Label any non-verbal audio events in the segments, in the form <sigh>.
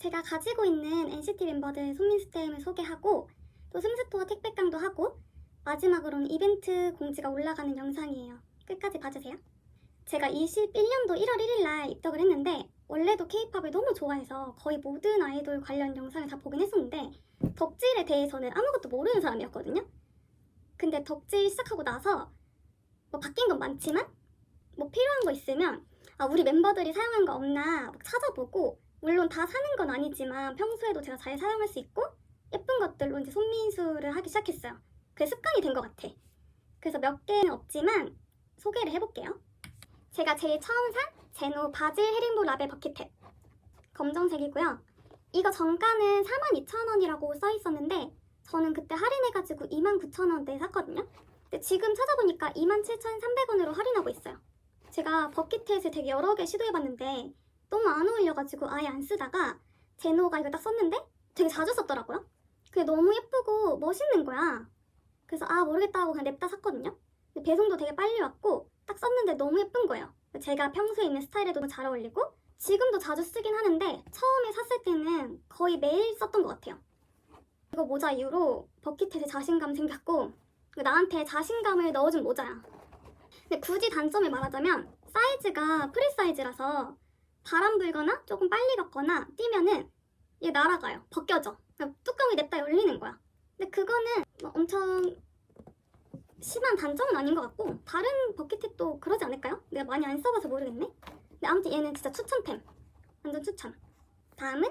제가 가지고 있는 NCT 멤버들 손민스템을 소개하고 또 슴스토어 택배깡도 하고 마지막으로는 이벤트 공지가 올라가는 영상이에요. 끝까지 봐주세요. 제가 21년도 1월 1일 날 입덕을 했는데 원래도 케이팝을 너무 좋아해서 거의 모든 아이돌 관련 영상을 다 보긴 했었는데 덕질에 대해서는 아무것도 모르는 사람이었거든요. 근데 덕질 시작하고 나서 뭐 바뀐 건 많지만 뭐 필요한 거 있으면 아 우리 멤버들이 사용한 거 없나 막 찾아보고 물론 다 사는 건 아니지만 평소에도 제가 잘 사용할 수 있고 예쁜 것들로 이제 손민수를 하기 시작했어요. 그게 습관이 된 것 같아. 그래서 몇 개는 없지만 소개를 해볼게요. 제가 제일 처음 산 제노 바질 헤링보 라벨 버킷탭 검정색이고요. 이거 정가는 42,000원이라고 써 있었는데 저는 그때 할인해가지고 29,000원대에 샀거든요. 근데 지금 찾아보니까 27,300원으로 할인하고 있어요. 제가 버킷햇을 되게 여러 개 시도해봤는데 너무 안 어울려가지고 아예 안 쓰다가 제노가 이거 딱 썼는데 되게 자주 썼더라고요. 그게 너무 예쁘고 멋있는 거야. 그래서 아 모르겠다 하고 그냥 냅다 샀거든요. 근데 배송도 되게 빨리 왔고 딱 썼는데 너무 예쁜 거예요. 제가 평소에 입는 스타일에도 잘 어울리고 지금도 자주 쓰긴 하는데 처음에 샀을 때는 거의 매일 썼던 것 같아요. 이거 모자 이후로 버킷햇에 자신감 생겼고 나한테 자신감을 넣어준 모자야. 근데 굳이 단점을 말하자면 사이즈가 프리 사이즈라서 바람 불거나 조금 빨리 걷거나 뛰면은 얘 날아가요. 벗겨져. 뚜껑이 냅다 열리는 거야. 근데 그거는 뭐 엄청 심한 단점은 아닌 것 같고 다른 버킷햇도 그러지 않을까요? 내가 많이 안 써봐서 모르겠네. 근데 아무튼 얘는 진짜 추천템. 완전 추천. 다음은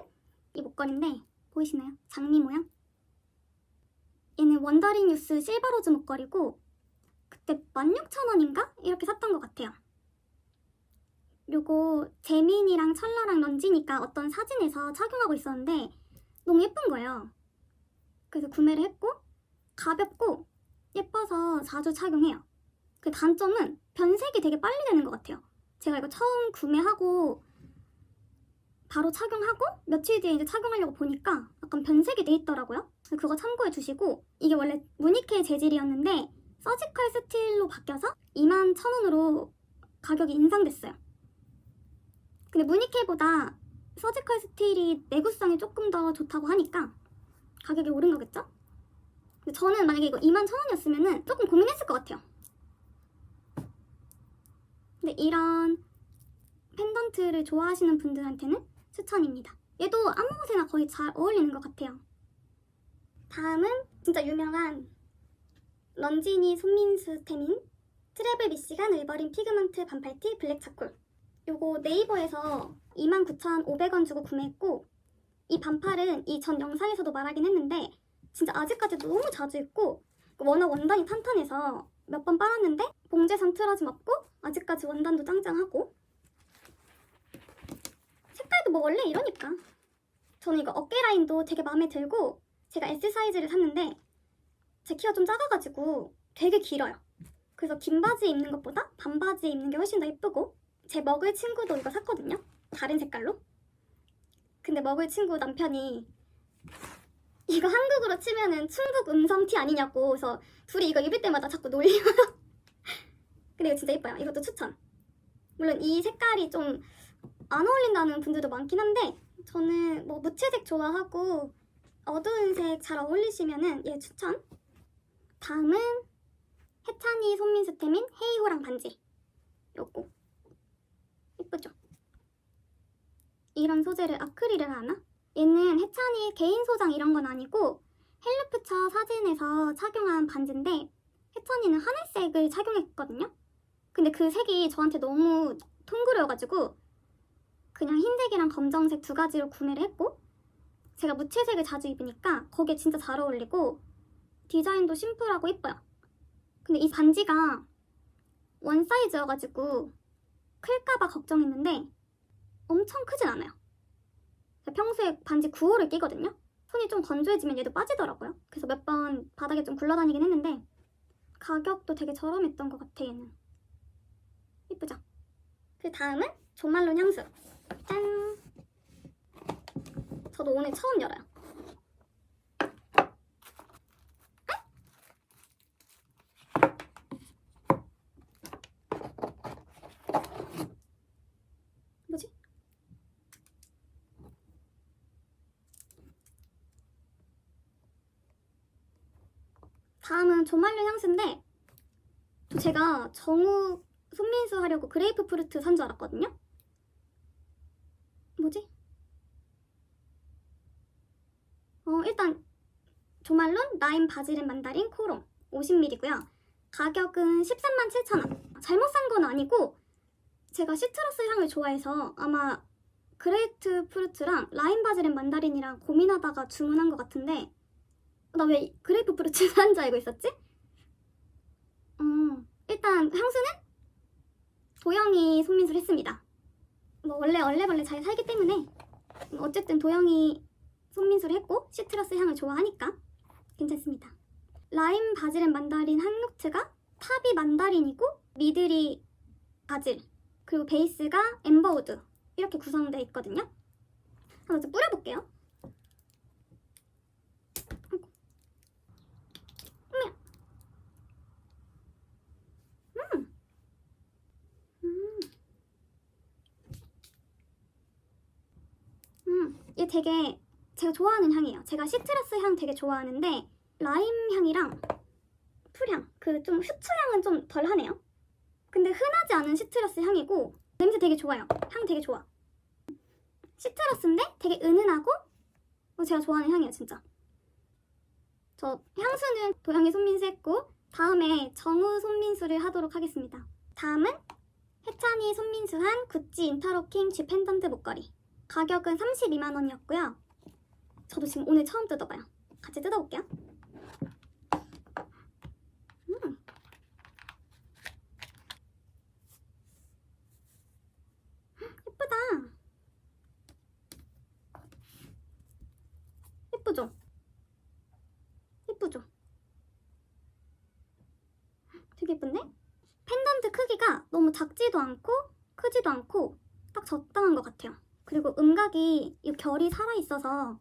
이 목걸이인데 보이시나요? 장미 모양? 얘는 원더리 뉴스 실버로즈 목걸이고 그때 16,000원인가? 이렇게 샀던 것 같아요. 요거 재민이랑 철러랑 런지니까 어떤 사진에서 착용하고 있었는데 너무 예쁜 거예요. 그래서 구매를 했고 가볍고 예뻐서 자주 착용해요. 그 단점은 변색이 되게 빨리 되는 것 같아요. 제가 이거 처음 구매하고 바로 착용하고 며칠 뒤에 이제 착용하려고 보니까 약간 변색이 돼 있더라고요. 그거 참고해 주시고 이게 원래 무니케 재질이었는데 서지컬 스틸로 바뀌어서 2만 1,000원으로 가격이 인상됐어요. 근데 무니케보다 서지컬 스틸이 내구성이 조금 더 좋다고 하니까 가격이 오른 거겠죠? 근데 저는 만약에 이거 2만 1,000원이었으면 조금 고민했을 것 같아요. 근데 이런 펜던트를 좋아하시는 분들한테는 추천입니다. 얘도 아무 곳에나 거의 잘 어울리는 것 같아요. 다음은 진짜 유명한 런지니 손민수 템인 트래블 미시간 울버린 피그먼트 반팔티 블랙 차콜. 요거 네이버에서 29,500원 주고 구매했고 이 반팔은 이 전 영상에서도 말하긴 했는데 진짜 아직까지 너무 자주 입고 워낙 원단이 탄탄해서 몇 번 빨았는데 봉제선 틀어짐 없고 아직까지 원단도 짱짱하고. 색깔도 뭐 원래 이러니까. 저는 이거 어깨 라인도 되게 마음에 들고 제가 S 사이즈를 샀는데 제 키가 좀 작아가지고 되게 길어요. 그래서 긴 바지 입는 것보다 반바지 입는 게 훨씬 더 예쁘고 제 먹을 친구도 이거 샀거든요. 다른 색깔로. 근데 먹을 친구 남편이 이거 한국으로 치면은 충북 음성티 아니냐고 그래서 둘이 이거 입을 때마다 자꾸 놀려요. <laughs> 근데 이거 진짜 예뻐요. 이것도 추천. 물론 이 색깔이 좀 안 어울린다는 분들도 많긴 한데 저는 뭐 무채색 좋아하고 어두운 색 잘 어울리시면은 얘 추천. 다음은 해찬이 손민수템인 헤이호랑 반지. 요거 예쁘죠? 이런 소재를 아크릴을 하나? 얘는 해찬이 개인 소장 이런 건 아니고 헬루프처 사진에서 착용한 반지인데 해찬이는 하늘색을 착용했거든요. 근데 그 색이 저한테 너무 통그려가지고 그냥 흰색이랑 검정색 두 가지로 구매를 했고 제가 무채색을 자주 입으니까 거기에 진짜 잘 어울리고 디자인도 심플하고 예뻐요. 근데 이 반지가 원 사이즈여가지고 클까봐 걱정했는데 엄청 크진 않아요. 평소에 반지 9호를 끼거든요. 손이 좀 건조해지면 얘도 빠지더라고요. 그래서 몇 번 바닥에 좀 굴러다니긴 했는데 가격도 되게 저렴했던 것 같아 얘는. 예쁘죠? 그 다음은 조말론 향수. 짠! 저도 오늘 처음 열어요. 뭐지? 이거는 조말료 향수인데 또 제가 정우 손민수 하려고 그레이프 프루트 산 줄 알았거든요. 뭐지? 어 일단 조말론 라임 바지린 만다린 코롬 50ml고요. 가격은 13만 7천 원. 잘못 산 건 아니고 제가 시트러스 향을 좋아해서 아마 그레이트 프루트랑 라임 바지린 만다린이랑 고민하다가 주문한 것 같은데 나 왜 그레이프 프루트 산줄 알고 있었지? 음, 일단 향수는 도영이 손민수를 했습니다. 뭐 원래 얼레벌레 잘 살기 때문에 어쨌든 도영이 손민수를 했고 시트러스 향을 좋아하니까 괜찮습니다. 라임 바질은 만다린 한 노트가 탑이 만다린이고 미들이 바질 그리고 베이스가 엠버우드 이렇게 구성되어 있거든요. 한번 좀 뿌려볼게요. 음, 얘 되게 제가 좋아하는 향이에요. 제가 시트러스 향 되게 좋아하는데 라임 향이랑 풀향, 그 좀 후추 향은 좀 덜하네요. 근데 흔하지 않은 시트러스 향이고 냄새 되게 좋아요. 향 되게 좋아. 시트러스인데 되게 은은하고 어, 제가 좋아하는 향이에요, 진짜. 저 향수는 도영이 손민수 했고 다음에 정우 손민수를 하도록 하겠습니다. 다음은 해찬이 손민수 한 구찌 인터로킹 G 펜던트 목걸이. 가격은 32만 원이었고요. 저도 지금 오늘 처음 뜯어봐요. 같이 뜯어볼게요. 음. 예쁘다. 예쁘죠? 예쁘죠? 되게 예쁜데? 펜던트 크기가 너무 작지도 않고 크지도 않고 딱 적당한 것 같아요. 그리고 음각이 이 결이 살아있어서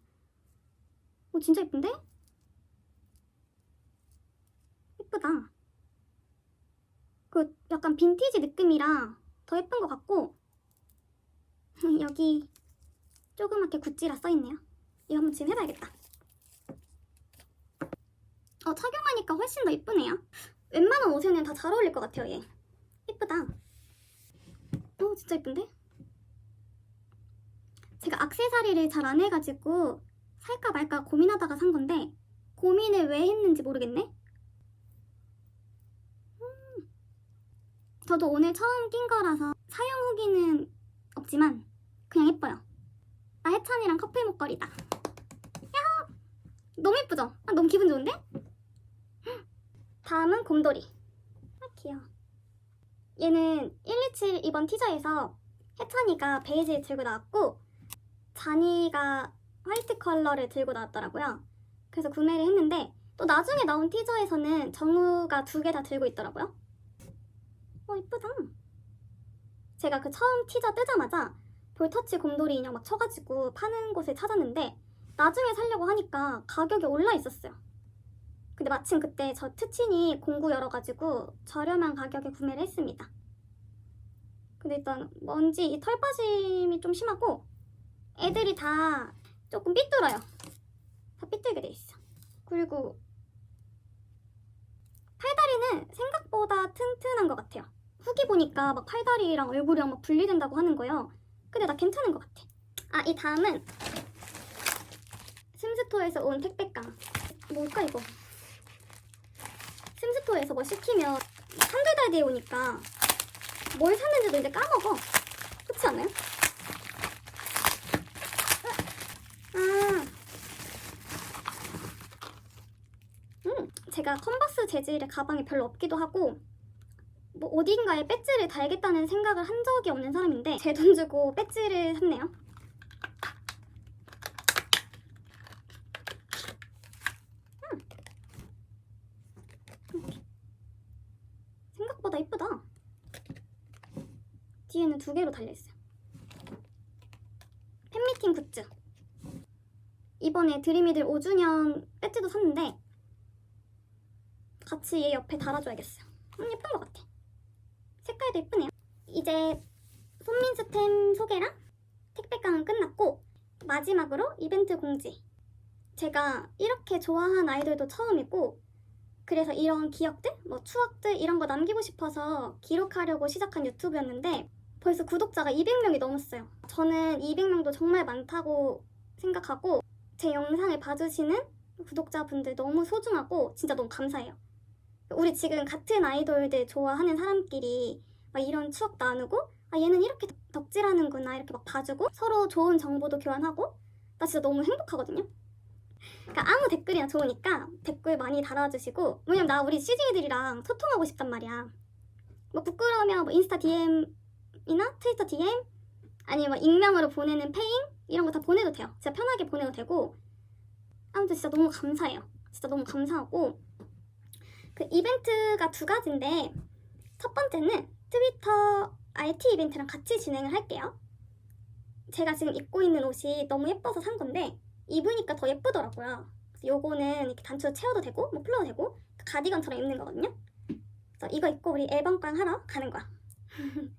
오 진짜 예쁜데? 예쁘다. 그 약간 빈티지 느낌이라 더 예쁜 것 같고 <laughs> 여기 조그맣게 구찌라 써있네요. 이거 한번 지금 해봐야겠다. 어 착용하니까 훨씬 더 예쁘네요. 웬만한 옷에는 다 잘 어울릴 것 같아요 얘. 예쁘다. 오 진짜 예쁜데? 악세사리를 잘 안 해가지고 살까 말까 고민하다가 산 건데 고민을 왜 했는지 모르겠네. 음. 저도 오늘 처음 낀 거라서 사용 후기는 없지만 그냥 예뻐요. 나 해찬이랑 커플 목걸이다. 야, 너무 예쁘죠? 아, 너무 기분 좋은데? 다음은 곰돌이. 아 귀여워. 얘는 127 이번 티저에서 해찬이가 베이지를 들고 나왔고 자니가 화이트 컬러를 들고 나왔더라고요. 그래서 구매를 했는데 또 나중에 나온 티저에서는 정우가 두 개 다 들고 있더라고요. 어 이쁘다. 제가 그 처음 티저 뜨자마자 볼터치 곰돌이 인형 막 쳐가지고 파는 곳을 찾았는데 나중에 살려고 하니까 가격이 올라 있었어요. 근데 마침 그때 저 트친이 공구 열어가지고 저렴한 가격에 구매를 했습니다. 근데 일단 먼지 이 털 빠짐이 좀 심하고 애들이 다 조금 삐뚤어요. 다 삐뚤게 돼 있어. 그리고 팔다리는 생각보다 튼튼한 것 같아요. 후기 보니까 막 팔다리랑 얼굴이랑 막 분리된다고 하는 거예요. 근데 나 괜찮은 것 같아. 아, 이 다음은 심스토어에서 온 택배감. 뭘까 이거? 심스토어에서 뭐 시키면 한두 달 뒤에 오니까 뭘 샀는지도 이제 까먹어. 그렇지 않아요? 아. 음, 제가 컨버스 재질의 가방이 별로 없기도 하고 뭐 어딘가에 배지를 달겠다는 생각을 한 적이 없는 사람인데 제 돈 주고 배지를 샀네요. 음. 생각보다 이쁘다. 뒤에는 두 개로 달려있어요. 팬미팅 굿즈. 이번에 드림이들 5주년 배지도 샀는데 같이 얘 옆에 달아줘야겠어요. 음, 예쁜 것 같아. 색깔도 예쁘네요. 이제 손민수템 소개랑 택배깡은 끝났고 마지막으로 이벤트 공지. 제가 이렇게 좋아하는 아이돌도 처음이고 그래서 이런 기억들, 뭐 추억들 이런 거 남기고 싶어서 기록하려고 시작한 유튜브였는데 벌써 구독자가 200명이 넘었어요. 저는 200명도 정말 많다고 생각하고 제 영상을 봐주시는 구독자분들 너무 소중하고 진짜 너무 감사해요. 우리 지금 같은 아이돌들 좋아하는 사람끼리 막 이런 추억 나누고 아 얘는 이렇게 덕질하는구나 이렇게 막 봐주고 서로 좋은 정보도 교환하고 나 진짜 너무 행복하거든요. 그러니까 아무 댓글이나 좋으니까 댓글 많이 달아주시고 왜냐면 나 우리 CJ들이랑 소통하고 싶단 말이야. 뭐 부끄러우면 뭐 인스타 DM이나 트위터 DM 아니면 뭐 익명으로 보내는 페잉 이런 거 다 보내도 돼요. 진짜 편하게 보내도 되고 아무튼 진짜 너무 감사해요. 진짜 너무 감사하고 그 이벤트가 두 가지인데 첫 번째는 트위터 RT 이벤트랑 같이 진행을 할게요. 제가 지금 입고 있는 옷이 너무 예뻐서 산 건데 입으니까 더 예쁘더라고요. 요거는 이렇게 단추 채워도 되고 뭐 풀러도 되고 가디건처럼 입는 거거든요. 그래서 이거 입고 우리 앨범광 하러 가는 거야. <laughs>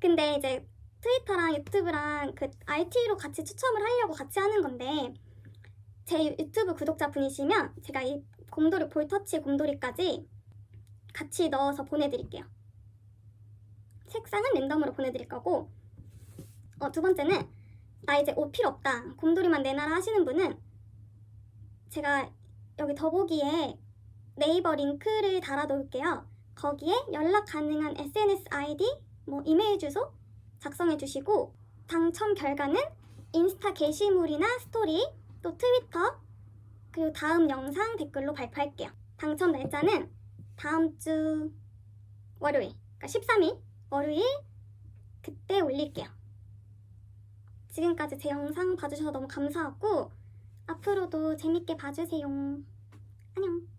근데 이제 트위터랑 유튜브랑 그 RT로 같이 추첨을 하려고 같이 하는 건데 제 유튜브 구독자 분이시면 제가 이 곰돌이 볼터치 곰돌이까지 같이 넣어서 보내드릴게요. 색상은 랜덤으로 보내드릴 거고 어, 두 번째는 나 이제 옷 필요 없다 곰돌이만 내놔라 하시는 분은 제가 여기 더보기에 네이버 링크를 달아 놓을게요. 거기에 연락 가능한 SNS 아이디, 뭐 이메일 주소 작성해 주시고 당첨 결과는 인스타 게시물이나 스토리 또 트위터 그리고 다음 영상 댓글로 발표할게요. 당첨 날짜는 다음 주 월요일, 그러니까 13일 월요일 그때 올릴게요. 지금까지 제 영상 봐주셔서 너무 감사하고 앞으로도 재밌게 봐주세요. 안녕.